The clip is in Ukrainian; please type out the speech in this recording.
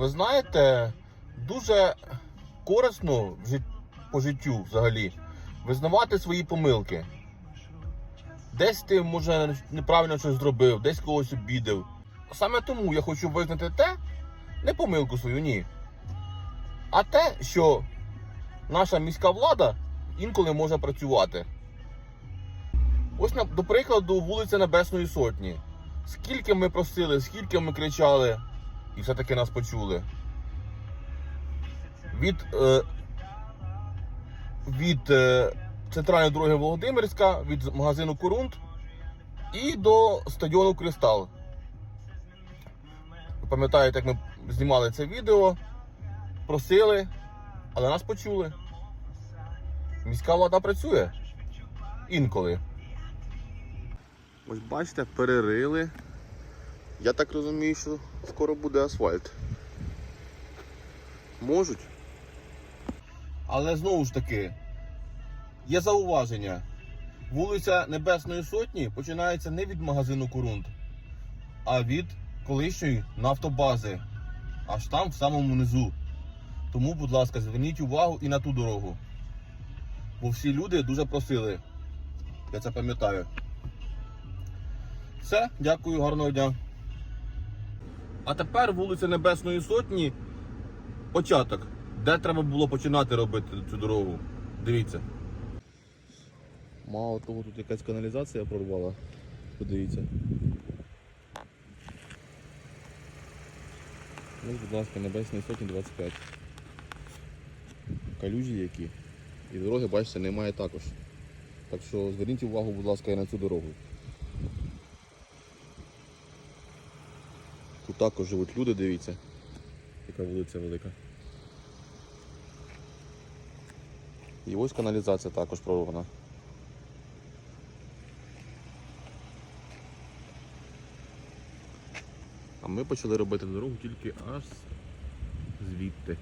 Ви знаєте, дуже корисно по життю взагалі визнавати свої помилки. Десь ти, може, неправильно щось зробив, десь когось обідав. Саме тому я хочу визнати те, не помилку свою, ні. А те, що наша міська влада інколи може працювати. Ось, до прикладу, вулиця Небесної Сотні. Скільки ми просили, скільки ми кричали, і все-таки нас почули. Від, е, від е, центральної дороги Володимирська, від магазину Корунт і до стадіону Кристал. Ви пам'ятаєте, як ми знімали це відео, просили, але нас почули. Міська влада працює інколи. Ось бачите, перерили. Я так розумію, що скоро буде асфальт. Можуть. Але знову ж таки, є зауваження. Вулиця Небесної Сотні починається не від магазину Корунт, а від колишньої нафтобази. Аж там в самому низу. Тому, будь ласка, зверніть увагу і на ту дорогу. Бо всі люди дуже просили. Я це пам'ятаю. Все, дякую, гарного дня. А тепер вулиця Небесної Сотні. Початок. Де треба було починати робити цю дорогу? Дивіться. Мало того, тут якась каналізація прорвала. Подивіться. Ось, будь ласка, Небесної Сотні 25. Калюжі які. І дороги, бачите, немає також. Так що зверніть увагу, будь ласка, і на цю дорогу. Також живуть люди, дивіться. Яка вулиця велика. І ось каналізація також прорвана. А ми почали робити дорогу тільки аж звідти.